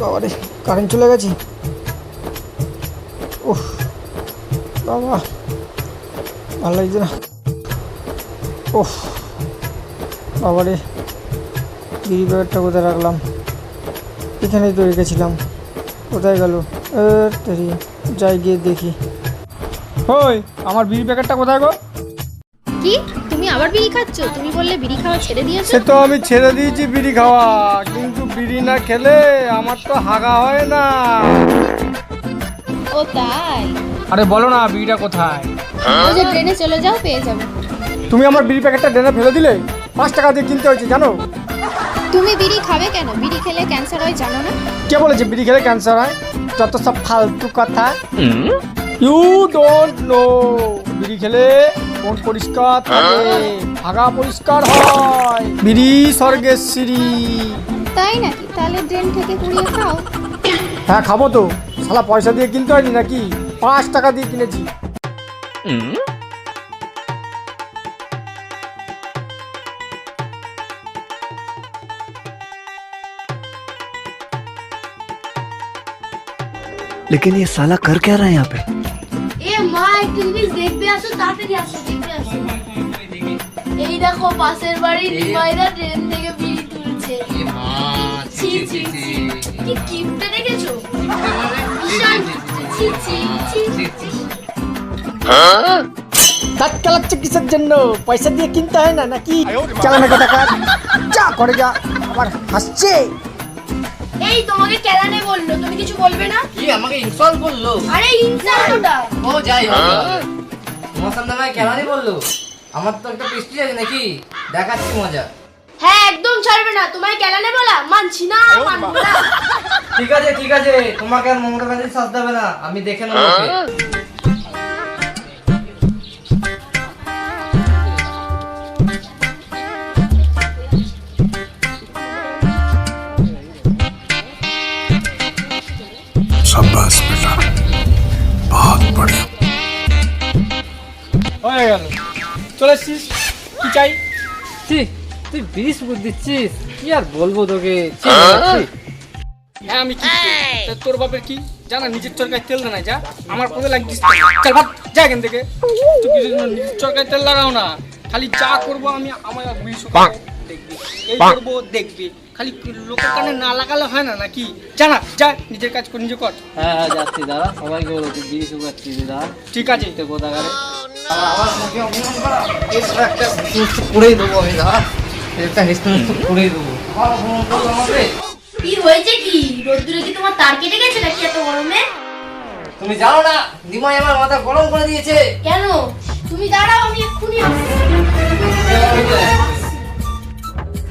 বাবারে কারেন্ট চলে গেছে। ওহ বাবা, ভালো লাগছে না। ওহ বাবারে, বিড়ি প্যাকেটটা কোথায় রাখলাম? এখানেই তো রেখেছিলাম। কোথায় গেল? যাই গিয়ে দেখি। ওই, আমার বিড়ি প্যাকেটটা কোথায় গো? কি? তুমি আবার বিড়ি খাচ্ছ? তুমি বললে বিড়ি খাওয়া ছেড়ে দিয়েছ? সে তো আমি ছেড়ে দিয়েছি বিড়ি খাওয়া কিন্তু বিড়ি না খেলে আমার তো হাগা হয় না। ও তাই? আরে বলো না বিড়িটা কোথায়? ও যে ট্রেনে চলে যাও পেয়ে যাবে। তুমি আমার বিড়ি প্যাকেটটা ডেনে ফেলে দিলে? পাঁচ টাকা দিয়ে কিনতে হয়েছে জানো? তুমি বিড়ি খাবে কেন? বিড়ি খেলে ক্যান্সার হয় জানো না? কে বলেছে বিড়ি খেলে ক্যান্সার হয়? যত সব ফালতু কথা। ইউ ডোন্ট নো বিড়ি খেলে মন পরিষ্কার থাকে হাগা পরিষ্কার হয় বিড়ি স্বর্গের সিঁড়ি তাই নাকি তাহলে ড্রেন থেকে কুড়িয়ে খাও হ্যাঁ খাবো তো শালা পয়সা দিয়ে কিনতে হয়নি নাকি পাঁচ টাকা দিয়ে কিনেছি लेकिन ये साला कर क्या रहा है यहाँ पे এ মা একটু জিনিস দেখবে আসো তাড়াতাড়ি আসো দেখবে আসো এই দেখো পাশের নিমাইরা ট্রেন থেকে বিড়ি তুলছে ছি ছি ছি কি কিপটে দেখেছ বিশাল ছি ছি ছি ছি দাঁত চালাচ্ছে কিসের জন্য পয়সা দিয়ে কিনতে হয় না নাকি চালানো কথা কার যা করে যা আবার হাসছে এই তোমাকে কেলানে বলল তুমি কিছু বলবে না? কি আমাকে ইনস্টল করল আরে ইনসাল্ট ওটা। ও যাই হোক। তোমার সামনে আমাকে কেলানি বলল? আমার তো একটা পেস্ট্রি আছে নাকি? দেখাচ্ছি মজা। হ্যাঁ একদম ছাড়বে না। তোমায় কেলানে বলা? মানছি না মানবো না। ঠিক আছে ঠিক আছে। তোমাকে আর মমতা ব্যানার্জি সাজ দেবে না। আমি দেখে নেব সাব্বাস বেটা। বহুত বড়। হয়ে यार চলে আসছিস কি চাই? তুই তুই বিষ দিচ্ছিস। কি আর বলব তোকে? হ্যাঁ? হ্যাঁ? আমি কি তোর বাপের কি? জানা নিজের চরকায় তেল না যা। আমার পদে লাগিস চল ভাত যা এখান থেকে। তুই কিছু নিজের চরকায় তেল লাগাও না। খালি যা করব আমি আমার বিষ দেখবি। এই করব দেখবি। খালি লোকের কানে না লাগালে হয় না নাকি? জানা যা নিজের কাজ কর নিজে কর। হ্যাঁ হ্যাঁ যাচ্ছি দাদা সবাইকে বলো তুই বিষ উগাচ্ছি দাদা ঠিক আছে। তো কোথাকারে। আর আমার মুখে অভিমান করা একটা করেই দেবো আমি দাদা একটা হেস্ট করেই দেবো। আমাকে কি হয়েছে কি? রোদ্দুরে কি তোমার তার কেটে গেছে নাকি এত গরমে? তুমি জানো না দিমাই আমার মাথা গরম করে দিয়েছে। কেন? তুমি দাঁড়াও আমি এক্ষুনি আসছি।